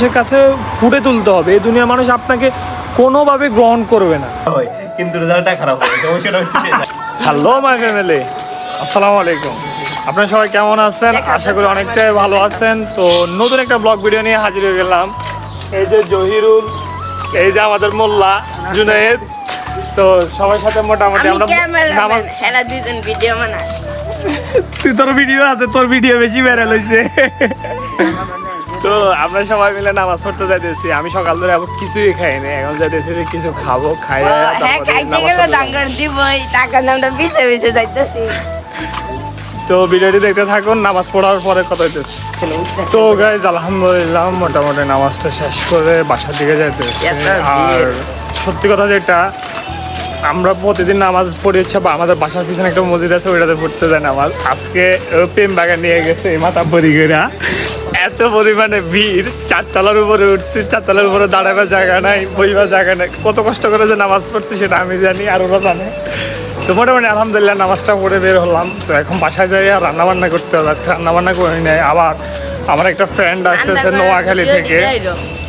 মানুষের কাছে ফুটে তুলতে হবে। এই দুনিয়ার মানুষ আপনাকে কোনোভাবে গ্রহণ করবে না। কিন্তু রেজাল্টটা খারাপ হয় সমস্যাটা হচ্ছে হ্যালো মাই ফ্যামিলি আসসালামু আলাইকুম। আপনারা সবাই কেমন আছেন? আশা করি অনেকটাই ভালো আছেন। তো নতুন একটা ব্লগ ভিডিও নিয়ে হাজির হয়ে গেলাম। এই যে জহিরুল এই যে আমাদের মোল্লা জুনায়েদ। তো সবার সাথে মোটামুটি আমরা দুইজন ভিডিও বানাই। তুই তোর ভিডিও আছে তোর ভিডিও বেশি ভাইরাল হয়েছে তো আমরা সবাই মিলে নামাজ পড়তে যাইতেছি। আমি সকাল ধরে আবার কিছুই খাইনি এখন যাইতেছি যে কিছু খাব খাই হ্যাঁ খাইতে গেলে। দাঙ্গার দিবই টাকার নামটা পিছে পিছে যাইতেছি। তো ভিডিওটি দেখতে থাকুন নামাজ পড়ার পরে কথা হইতেছে। তো গাইজ আলহামদুলিল্লাহ মোটামুটি নামাজটা শেষ করে বাসার দিকে যাইতেছে। আর সত্যি কথা যেটা আমরা প্রতিদিন নামাজ পড়ি বা আমাদের বাসার পিছনে একটা মসজিদ আছে ওইটাতে পড়তে যায় নামাজ। আজকে প্রেম বাগান নিয়ে গেছে এই মাথা পরিগেরা এত পরিমাণে ভিড় চারতলার উপরে উঠছি চারতলার উপরে দাঁড়াবার জায়গা নাই বইবার জায়গা নাই। কত কষ্ট করে যে নামাজ পড়ছি সেটা আমি জানি আর ওরা জানে। তো মোটামুটি আলহামদুলিল্লাহ নামাজটা পড়ে বের হলাম। তো এখন বাসায় যাই আর রান্না বান্না করতে হবে। আজকে রান্না বান্না করে নেই। আবার আমার একটা ফ্রেন্ড আসতেছে নোয়াখালী থেকে।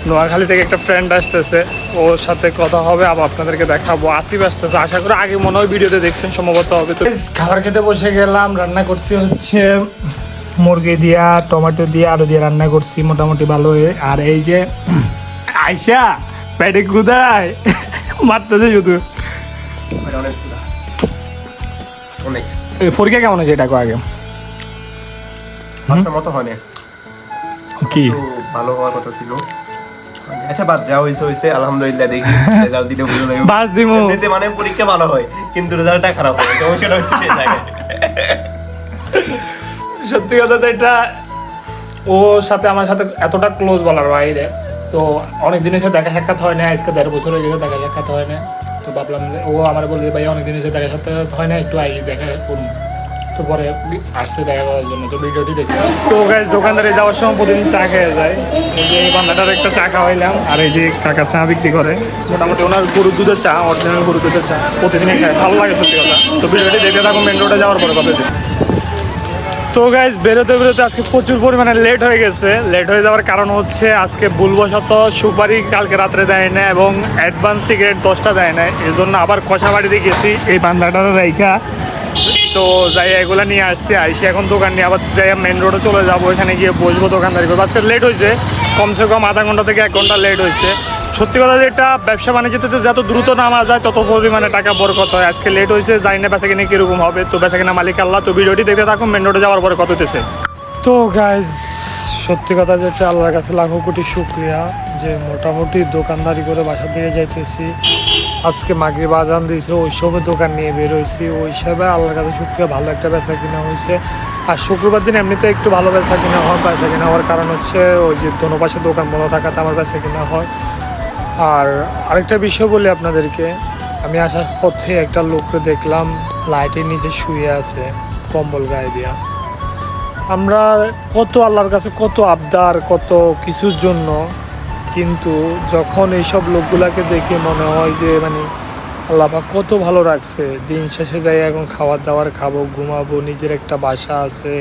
নোয়াখালী থেকে একটা ফ্রেন্ড আসতেছে। ওর সাথে কথা হবে আবার আপনাদেরকে দেখাবো। আসিফ আসতেছে। আশা করি আগে মনে হয় ভিডিওতে দেখছেন সম্ভবত হবে। তো খাবার খেতে বসে গেলাম রান্না করছি হচ্ছে মুরগি দিয়া টমেটো দিয়ে আলু দিয়ে রান্না করছি মোটামুটি ভালো হয়ে আর এই যে আয়সা পেটে কুদায় মারতেছে শুধু। পরীক্ষা কেমন হয়েছে এটাকে আগে? মতো হয়নি কি? ভালো হওয়ার কথা ছিল। আচ্ছা বাদ যা হয়েছে হয়েছে আলহামদুলিল্লাহ দেখি। রেজাল্ট দিলে বুঝে দেবো বাস দিমু। মানে পরীক্ষা ভালো হয় কিন্তু রেজাল্টটা খারাপ হয় সমস্যাটা হচ্ছে সত্যি কথা তো এটা ওর সাথে আমার সাথে এতটা ক্লোজ বলার বাইরে। তো অনেক দিনের সাথে দেখা সাক্ষাৎ হয় না আজকে দেড় বছর হয়ে গেছে দেখা সাক্ষাৎ হয় না তো ভাবলাম ও আমার বলছে ভাই অনেক দিনের সাথে দেখা সাক্ষাৎ হয় না একটু আগে দেখা করুন। তো পরে আসছে দেখা করার জন্য, তো ভিডিওটি দেখি তো গাছ দোকানদারে যাওয়ার সময় প্রতিদিন চা খেয়ে যায়। এই যে এই বান্দাটার একটা চা খাওয়াইলাম, আর এই যে কাকা চা বিক্রি করে। মোটামুটি ওনার গরুর দুধের চা অরিজিনাল গরুর দুধের চা, প্রতিদিনই খায়। ভালো লাগে সত্যি কথা। তো ভিডিওটি দেখতে থাকুন, মেন রোডে যাওয়ার পরে কথা তো গাইজ বেরোতে বেরোতে আজকে প্রচুর পরিমাণে লেট হয়ে গেছে। লেট হয়ে যাওয়ার কারণ হচ্ছে আজকে ভুলবশত সুপারি কালকে রাত্রে দেয় না এবং অ্যাডভান্স সিগারেট দশটা দেয় না। এই জন্য আবার কষা বাড়িতে গেছি এই বান্দাটার রাইখা। তো যাই, এগুলো নিয়ে আসছি। আইসি এখন দোকান নিয়ে, আবার যাই মেন রোডে চলে যাব। এখানে গিয়ে বসবো, দোকানদারি করব। আজকে লেট হয়েছে। কমসে কম আধা ঘণ্টা থেকে এক ঘণ্টা লেট হয়েছে। সত্যি কথা যেটা ব্যবসা বাণিজ্যতে যত দ্রুত নামা যায়, তত পরিমাণে টাকা বরকত হয়। আজকে লেট হয়েছে, জানি না বেচা কিনে কীরকম হবে। তো বেচা কিনা মালিক আল্লাহ, তো ভিডিওটি দেখতে থাকুন মেন রোডে যাওয়ার পরে কত হতেছে তো গাইজ সত্যি কথা যেটা আল্লাহর কাছে লাখো কোটি শুক্রিয়া যে মোটামুটি দোকানদারি করে বাসার দিকে যাইতেছি। আজকে মাগরি বাজান দিয়েছে, ওই সময় দোকান নিয়ে বের হয়েছি। ওই হিসাবে আল্লাহর কাছে শুক্রিয়া, ভালো একটা বেচা কিনা হয়েছে। আর শুক্রবার দিন এমনিতে একটু ভালো বেচা কিনা হয়, বেচা কিনা হওয়ার কারণ হচ্ছে ওই যে দোনো পাশে দোকান বন্ধ থাকাতে আমার বেচা কিনা হয়। আর আরেকটা বিষয় বলি আপনাদেরকে। আমি আসার পথে একটা লোককে দেখলাম লাইটের নিচে শুয়ে আছে, কম্বল গায়ে দিয়া। আমরা কত আল্লাহর কাছে কত আবদার, কত কিছুর জন্য, কিন্তু যখন এইসব লোকগুলাকে দেখে মনে হয় যে মানে আল্লাহ পাক কত ভালো রাখছে, দিন শেষে যাই এখন খাবার দাবার খাব, ঘুমাবো, নিজের একটা বাসা আছে,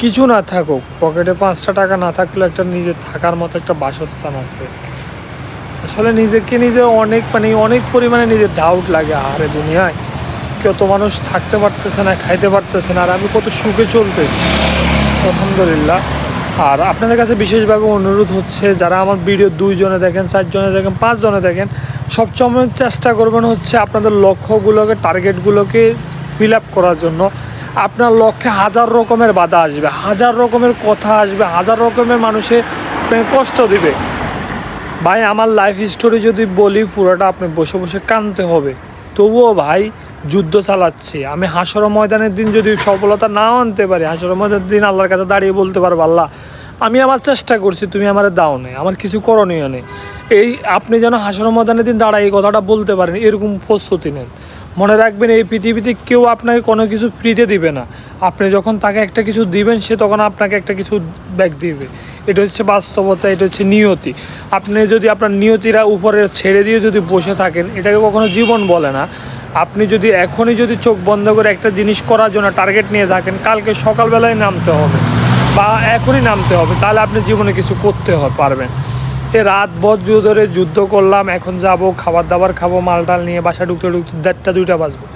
কিছু না থাকুক, পকেটে পাঁচটা টাকা না থাকলেও একটা নিজের থাকার মতো একটা বাসস্থান আছে। আসলে নিজেকে নিজে অনেক মানে অনেক পরিমাণে নিজের ডাউট লাগে আরে দুনিয়ায়। কত মানুষ থাকতে পারতেছে না, খাইতে পারতেছে না, আর আমি কত সুখে চলতেছি। আলহামদুলিল্লাহ। আর আপনাদের কাছে বিশেষভাবে অনুরোধ হচ্ছে, যারা আমার ভিডিও দুইজনে দেখেন, চারজনে দেখেন, পাঁচজনে দেখেন, সবসময় চেষ্টা করবেন হচ্ছে আপনাদের লক্ষ্যগুলোকে টার্গেটগুলোকে ফিল আপ করার জন্য। আপনার লক্ষ্যে হাজার রকমের বাধা আসবে, হাজার রকমের কথা আসবে, হাজার রকমের মানুষে কষ্ট দিবে। ভাই, আমার লাইফ স্টোরি যদি বলি, পুরোটা আপনি বসে বসে কানতে হবে। তবুও ভাই, যুদ্ধ চালাচ্ছি। আমি হাসর ময়দানের দিন যদি সফলতা নাও আনতে পারি, হাসর ময়দানের দিন আল্লাহর কাছে দাঁড়িয়ে বলতে পারব, আল্লাহ, আমি আমার চেষ্টা করছি, তুমি আমার দাও নেই আমার কিছু করণীয় নেই। এই, আপনি যেন হাসর ময়দানের দিন দাঁড়ায় এই কথাটা বলতে পারেন, এরকম প্রস্তুতি নেন। মনে রাখবেন, এই পৃথিবীতে কেউ আপনাকে কোনো কিছু ফ্রিতে দিবে না। আপনি যখন তাকে একটা কিছু দিবেন, সে তখন আপনাকে একটা কিছু ব্যাগ দিবে। এটা হচ্ছে বাস্তবতা, এটা হচ্ছে নিয়তি। আপনি যদি আপনার নিয়তিরা উপরে ছেড়ে দিয়ে যদি বসে থাকেন, এটাকে কখনো জীবন বলে না। আপনি যদি এখনই যদি চোখ বন্ধ করে একটা জিনিস করার জন্য টার্গেট নিয়ে থাকেন, কালকে সকালবেলায় নামতে হবে বা এখনই নামতে হবে, তাহলে আপনি জীবনে কিছু করতে পারবেন। রাত যুদ্ধ ধরে যুদ্ধ করলাম, এখন যাব, খাবার দাবার খাব মাল টাল নিয়ে বাসা ঢুকতে ঢুকতে দেড়টা, দুইটা বাজবো।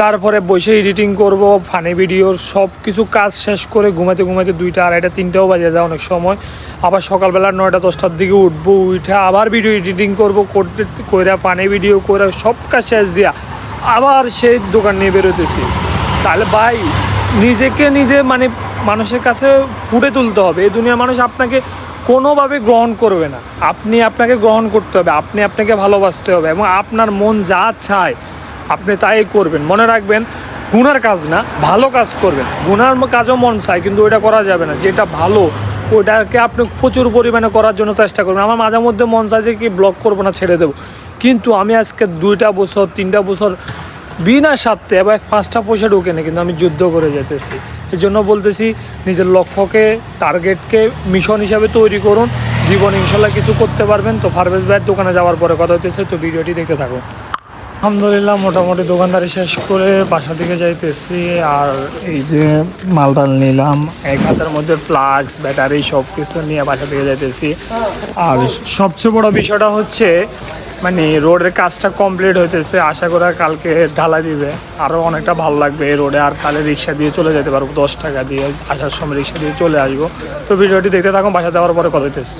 তারপরে বসে এডিটিং করব ফানি ভিডিওর সব কিছু কাজ শেষ করে ঘুমাতে ঘুমাতে দুইটা, আড়াইটা, তিনটাও বাজে যায় অনেক সময়। আবার সকালবেলা নয়টা, দশটার দিকে উঠবো, উঠে আবার ভিডিও এডিটিং করব, করতে, কইরা ফানি ভিডিও করে সব কাজ শেষ দিয়া আবার সেই দোকান নিয়ে বেরোতেছি। তাহলে ভাই, নিজেকে নিজে মানে মানুষের কাছে ফুটে তুলতে হবে। এই দুনিয়ার মানুষ আপনাকে কোনোভাবে গ্রহণ করবে না। আপনি আপনাকে গ্রহণ করতে হবে, আপনি আপনাকে ভালোবাসতে হবে এবং আপনার মন যা চায় আপনি তাই করবেন। মনে রাখবেন, গুনার কাজ না, ভালো কাজ করবেন। গুনার কাজও মন চায়, কিন্তু ওইটা করা যাবে না। যেটা ভালো, ওইটাকে আপনি প্রচুর পরিমাণে করার জন্য চেষ্টা করবেন। আমার মাঝে মধ্যে মন চায় যে কি ব্লক করব না, ছেড়ে দেবো। কিন্তু আমি আজকে দুইটা বছর, তিনটা বছর বিনা স্বার্থে, এবার পাঁচটা পয়সা ঢুকে না, কিন্তু আমি যুদ্ধ করে যেতেছি। এই জন্য বলতেছি, নিজের লক্ষ্যকে টার্গেটকে মিশন হিসাবে তৈরি করুন। জীবন ইনশাল্লাহ কিছু করতে পারবেন। তো ফারভেজ ভাইয়ের দোকানে যাওয়ার পরে কথা হতেছে তো ভিডিওটি দেখতে থাকুন। আলহামদুলিল্লাহ, মোটামুটি দোকানদারি শেষ করে বাসা দিকে যাইতেছি। আর এই যে মালটাল নিলাম, এক হাতের মধ্যে ফ্লাক্স ব্যাটারি সব কিছু নিয়ে বাসা দিকে যাইতেছি। আর সবচেয়ে বড় বিষয়টা হচ্ছে মানে রোডের কাজটা কমপ্লিট হইতেছে, আশা করা কালকে ঢালা দিবে। আরও অনেকটা ভালো লাগবে এই রোডে, আর কালে রিক্সা দিয়ে চলে যেতে পারব, দশ টাকা দিয়ে আসার সময় রিক্সা দিয়ে চলে আসব। তো ভিডিওটি দেখতে থাকুন, বাসা যাওয়ার পরে কথা হইতেছে।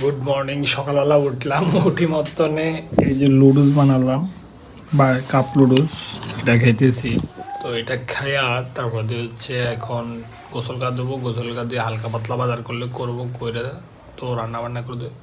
গুড মর্নিং সকালবেলা উঠলাম, উঠি মতনে এই যে লুডুস বানালাম, বা কাপ লুডুস এটা খেতেছি। তো এটা খাইয়া তারপর দিয়ে হচ্ছে এখন গোসল কাপ দেবো গোসল কাপ দিয়ে হালকা পাতলা বাজার করলে করব করে তো রান্না বান্না করে দেবো।